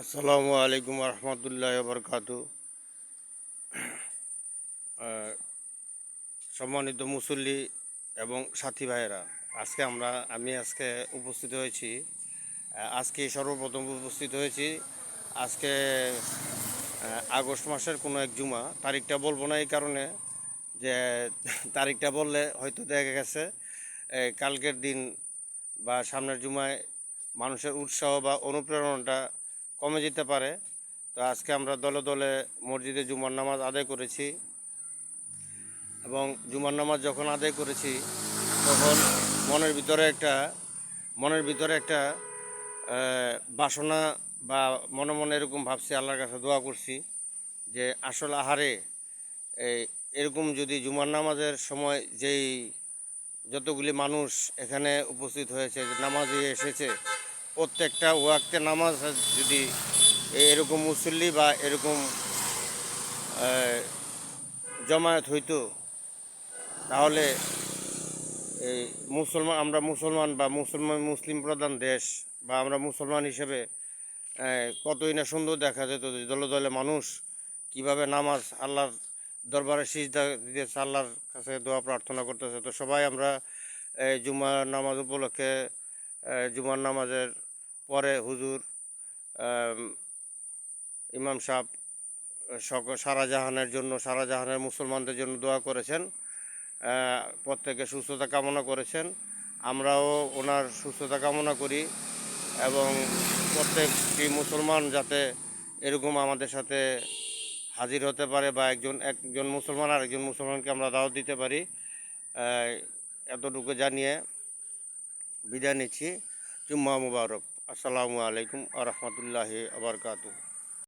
আসসালামু আলাইকুম রহমতুল্লাহ বরকাত সম্মানিত মুসল্লি এবং সাথী ভাইয়েরা, আজকে আমরা, আমি আজকে উপস্থিত হয়েছি আজকে সর্বপ্রথম উপস্থিত হয়েছি, আজকে আগস্ট মাসের কোনো এক জুমা, তারিখটা বলব না এই কারণে যে তারিখটা বললে হয়তো দেখা গেছে কালকের দিন বা সামনের জুমায় মানুষের উৎসাহ বা অনুপ্রেরণাটা কমে যেতে পারে। তো আজকে আমরা দলে দলে মসজিদে জুমার নামাজ আদায় করেছি এবং জুমার নামাজ যখন আদায় করেছি, তখন মনের ভিতরে একটা, মনের ভিতরে একটা বাসনা বা মনে মনে এরকম ভাবছি, আল্লাহর কাছে দোয়া করছি যে আসল আহারে এই এরকম যদি জুমার নামাজের সময় যেই যতগুলি মানুষ এখানে উপস্থিত হয়েছে, যে নামাজে এসেছে প্রত্যেকটা ওয়াক্তে নামাজ যদি এরকম মুসল্লি বা এরকম জমায়েত হইতো, তাহলে এই মুসলমান, আমরা মুসলমান বা মুসলমান মুসলিম প্রধান দেশ বা আমরা মুসলমান হিসেবে কতই না সুন্দর দেখা যেত যে দলে দলে মানুষ কীভাবে নামাজ আল্লাহর দরবারে সিজদা দিতেছে, আল্লাহর কাছে দোয়া প্রার্থনা করতেছে। তো সবাই আমরা এই জুমার নামাজ উপলক্ষে জুমার নামাজের পরে হুজুর ইমাম সাহেব সক, সারা জাহানের জন্য, সারা জাহানের মুসলমানদের জন্য দোয়া করেছেন। প্রত্যেকে সুস্থতা কামনা করেছেন। আমরাও ওনার সুস্থতা কামনা করি এবং প্রত্যেকটি মুসলমান যাতে এরকম আমাদের সাথে হাজির হতে পারে বা একজন একজন মুসলমান আর একজন মুসলমানকে আমরা দাওয়াত দিতে পারি। এতটুকু জানিয়ে বিদায় নিচ্ছি। জুম্মা মুবারক। আসসালামু আলাইকুম আ রহমতুল্লাহ আবরকাতু